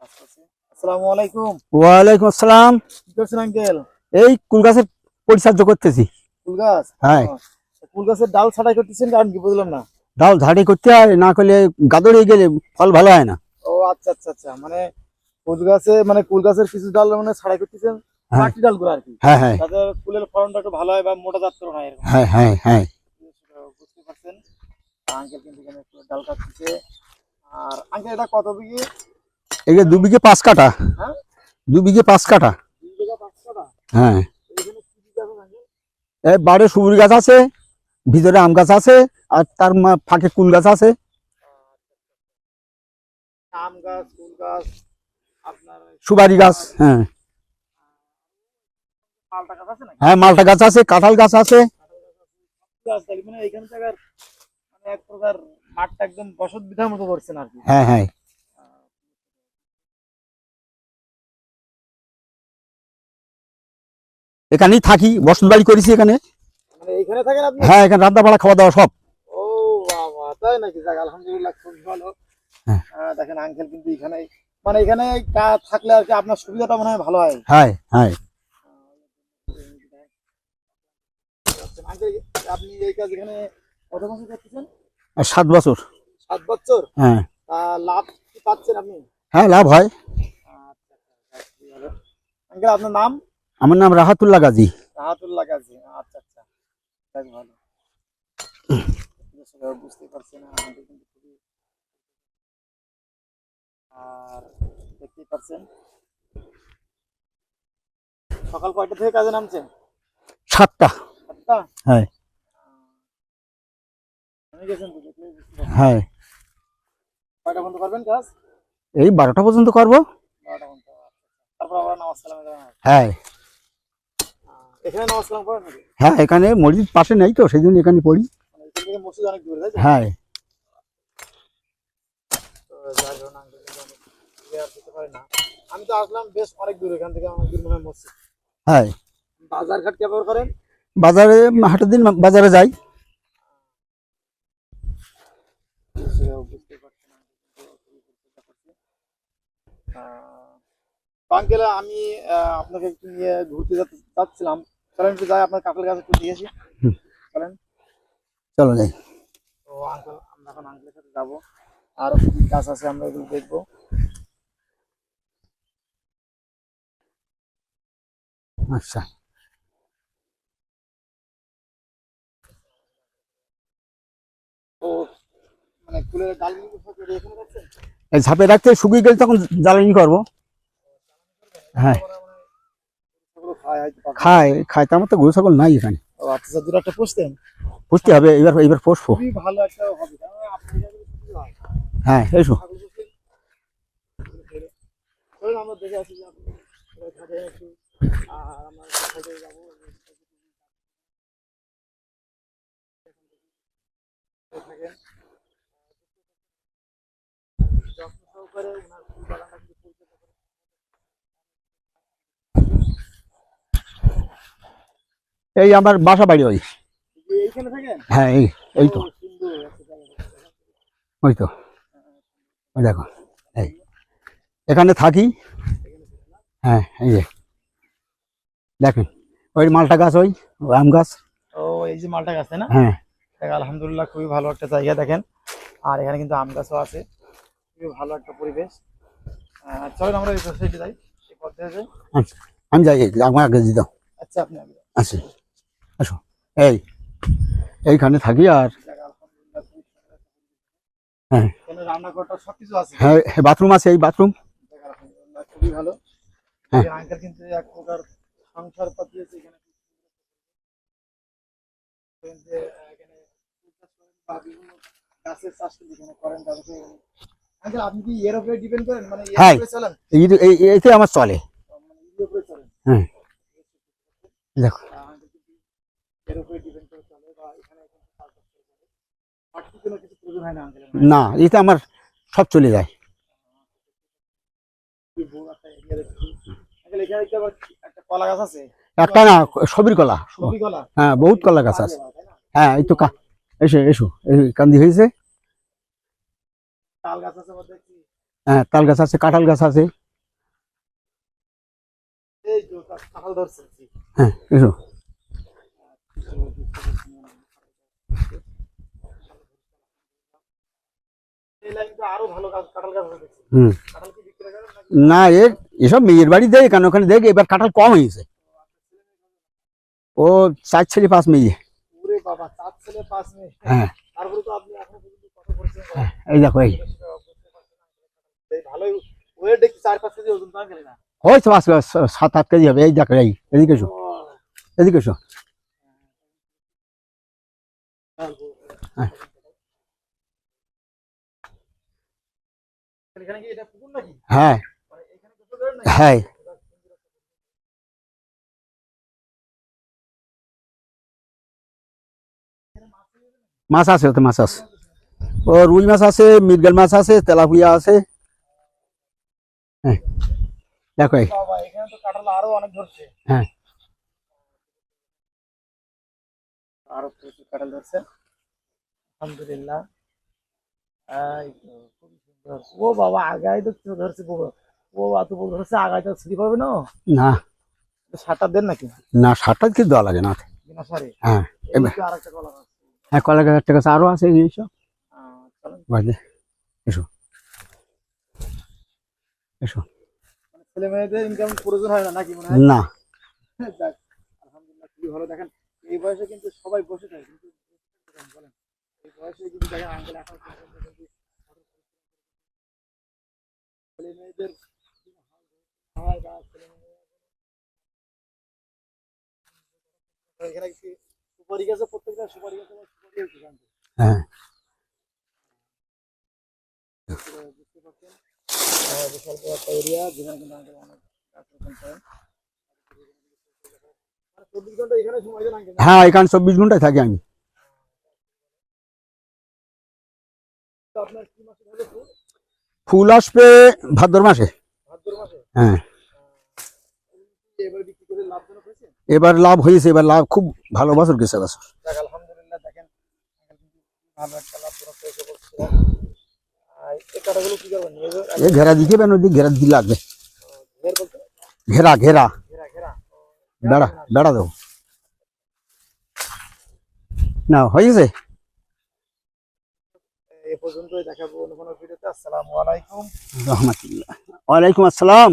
আসসালামু আলাইকুম। ওয়ালাইকুম আসসালাম। কি করছেন আঙ্কেল? এই কুল গাছের পরিচর্যা করতেছি। ফুল গাছ? হ্যাঁ। ও, গাছের ডাল ছাটাই করতেছেন কারণ কি বুঝলাম না? ডাল ঝাড়ি করতে হয় না করলে গাদড়ে গেলে ফল ভালো হয় না। ও আচ্ছা আচ্ছা আচ্ছা। মানে গাছে মানে কুল গাছের কিছু ডাল মানে ছাড়াই করতেছেন হ্যাঁ। মাটি ডালগুলো আর কি? হ্যাঁ হ্যাঁ। তাতে ফুলের ফলনটা একটু ভালো হয় বা মোটা জাতের হয় হ্যাঁ হ্যাঁ হ্যাঁ। আঙ্কেল কিন্তু এখানে ডাল কাটতেছে। আর আঙ্কেল এটা কত বিঘে? এই যে দু বিঘে পাঁচ কাটা হ্যাঁ? দু বিঘে পাঁচ কাটা হ্যাঁ। এই বাড়ে সুবুরি গাছ আছে ভিতরে আম গাছ আছে আর তার মা- ফাঁকে কুল গাছ আছে। আম গাছ ফুল গাছ আপনার সুপারি গাছ হ্যাঁ। গাছ আছে নাকি? হ্যাঁ মালটা গাছ আছে কাঁঠাল গাছ আছে। এক প্রকার মাঠটা একদম বসত বিধার মতো করছেন আর কি। হ্যাঁ হ্যাঁ। এখানেই থাকি বসত বাড়ি করেছি এখানে। মানে এখানে থাকেন আপনি? হ্যাঁ এখানে রান্না বাড়া খাওয়া দাওয়া সব। ও বাবা তাই নাকি? যাক আলহামদুলিল্লাহ খুব ভালো। হ্যাঁ। দেখেন আঙ্কেল কিন্তু এখানে মানে এখানে থাকলে আর কি আপনার সুবিধাটা মনে হয় ভালো হয়। হ্যাঁ হ্যাঁ। আপনি এই কাজ এখানে কত বছর করতেছেন সাত বছর। সাত বছর? হ্যাঁ। লাভ কি পাচ্ছেন আপনি? হ্যাঁ লাভ হয়। আঙ্কেল আপনার নাম? আমার নাম রাহাতুল্লাহ গাজী। রাহাতুল্লাহ গাজী। আচ্ছা আচ্ছা। যাক ভালো। বুঝতে পারছি আমাদের কিন্তু খুবই আর দেখতেই পাচ্ছেন সকাল কয়টা থেকে কাজে নামছেন? সাতটা। সাতটা? হ্যাঁ। হ্যাঁ। কয়টা বন্ধ করবেন কাজ এই বারোটা পর্যন্ত করব। তারপর আবার নামাজ কালামে হ্যাঁ। এখানে নামাজ কালাম হ্যাঁ এখানে মসজিদ পাশে নেই তো সেই জন্য এখানে পড়ি। মানে হ্যাঁ। আমি তো আসলাম বেশ অনেক দূর এখান থেকে অনেক দূর মনে হয় মসজিদ। হ্যাঁ। বাজার ঘাট কেমন করেন? বাজারে হাটের দিন বাজারে যাই বুঝতে পারছি না আঙ্কেল আমি আপনাকে একটু নিয়ে ঘুরতে যেতে চাচ্ছিলাম চলেন একটু যাই আপনার কাকলের কাছে একটু দিয়েছি। চলেন। চলো যাই। তো আঙ্কেল আমরা এখন আঙ্কেলের সাথে যাব। আরও কি কাজ আছে আমরা এগুলো দেখব। আচ্ছা। মানে ঝাঁপে রাখতে শুকিয়ে গেলে তখন জ্বালানি করব। হ্যাঁ। খায় খায় খায় তার মতো গরু ছাগল নাই এখানে। আচ্ছা পুষতে হবে এবার এবার পোষবো। একটা হবে কারণ আপনার জায়গায় খুবই হয়। হ্যাঁ এসো ছাগল পুষলে চলুন আমরা দেখে আসি যে আপনি কোথায় থাকেন একটু আর আমরা কোথায় যাব কোথায় থাকেন যত্ন সহকারে ওনার ফুল বাগানটা কিন্তু পরিচর্যা করে এই আমার বাসা বাড়ি ওই। হ্যাঁ এই এই তো। জায়গা। ওই তো। ওই দেখো এই। এখানে থাকি। হ্যাঁ এই যে। দেখেন ওই মালটা গাছ ওই আম গাছ। ও এই যে মালটা গাছ না? হ্যাঁ। আলহামদুলিল্লাহ খুবই ভালো একটা জায়গা দেখেন। আর এখানে কিন্তু আম গাছও আছে। খুবই ভালো একটা পরিবেশ। চলেন আমরা এই যাই। আচ্ছা আমি যাই আগে দাও আচ্ছা আপনি আগে আচ্ছা। আসো এই, এইখানে থাকি আর। হ্যাঁ আছে হ্যাঁ বাথরুম আছে, এই বাথরুম খুবই ভালো হ্যাঁ। কিন্তু এক প্রকার হ্যাঁ। আমার চলে হ্যাঁ দেখো এর উপরে ডিপেন্ড করে চলে বা এখানে না এটা আমার সব চলে যায়। একটা না সবির কলা। হ্যাঁ বহুত কলা গাছ আছে। হ্যাঁ এই তো এসো এসো কান্দি হয়েছে। হ্যাঁ তাল গাছ আছে কাঁঠাল গাছ আছে। হ্যাঁ এসো এই লাইন তো আরও ভালো গাছ কাঁঠাল গাছ আছে দেখছি হুম কাঁঠাল কি বিক্রি করেন নাকি না এর এসব মেয়ের বাড়ি দেয় কেন? ওখানে দেখ এবার কাঁঠাল কম হয়েছে? ও চার ছেলে পাঁচ মেয়ে। ওরে বাবা চার ছেলে পাঁচ মেয়ে। হ্যাঁ। তারপরে তো আপনি এখন পর্যন্ত কত করছেন? হ্যাঁ, এই দেখো এই। এই ভালোই ওয়েট দেখছি চার পাঁচ কেজি ওজন তো আনকেল না? হয়তো পাঁচ সাত আট কেজি হবে। এই দেখো এই এদিকে এসো। এদিকে এসো। হ্যাঁ। এখানে কি এটা পুকুর নাকি হ্যাঁ। মানে এখানে গোসল করেন নাকি? হ্যাঁ। মাছ আছে ওতে মাছ আছে। ও রুই মাছ আছে মৃগেল মাছ আছে তেলাপুয়া আছে। হ্যাঁ দেখো এই। বাবা এখানে তো কাঁঠাল আরও অনেক ধরছে। হ্যাঁ। আরও প্রচুর কাঁঠাল ধরছে। আলহামদুলিল্লাহ। তো। ও বাবা আগায় তো কেউ ধরছে। ও এত বড় ধরছে আগায় তো ছুটি পাবে না। না। সাতটা দেন নাকি? না সারটা কি দেওয়া লাগে না? বিনা সারে? হ্যাঁ এবার আর একটা কলা গাছ হ্যাঁ কলা গাছ একটা গাছ আরও আছে এইসব চলেন। এসো। এসো। মানে ছেলে মেয়েদের ইনকাম প্রয়োজন হয় না নাকি মনে হয়? না। আলহামদুলিল্লাহ খুবই ভালো। দেখেন এই বয়সে কিন্তু সবাই বসে থাকে কিন্তু বলেন এই বয়সে কিন্তু দেখেন আঙ্কেল এখন পর্যন্ত কিন্তু ছেলে মেয়েদের হয় বা ছেলে মেয়ে এখানে কি সুপারি গাছে প্রত্যেকটা সুপারি গাছে আবার সুপারি আছে জানতো হ্যাঁ বুঝতে পারছেন আহ, বিশাল বড় একটা এরিয়া যেখানে কিন্তু আমাদের অনেক গাছ রোপণ করেন মানে চব্বিশ ঘণ্টা এখানে সময় দেন আঙ্কেল হ্যাঁ এখানে চব্বিশ ঘন্টায় থাকি আমি তো আপনার কি মাসে হবে ফুল? ফুল আসবে ভাদ্র মাসে। হ্যাঁ। এবার লাভ হয়েছে, এবার লাভ খুব ভালো বছর গেছে বছর? এই ঘেরা দিকে বেন ওদিকে ঘেরা দিলে লাগবে। ঘেরা ঘেরা। বেড়া বেড়া দেবো না, হয়েছে। এ পর্যন্তই দেখাবো আসসালামু আলাইকুম। রহমতুল্লাহ। ওয়ালাইকুম আসসালাম।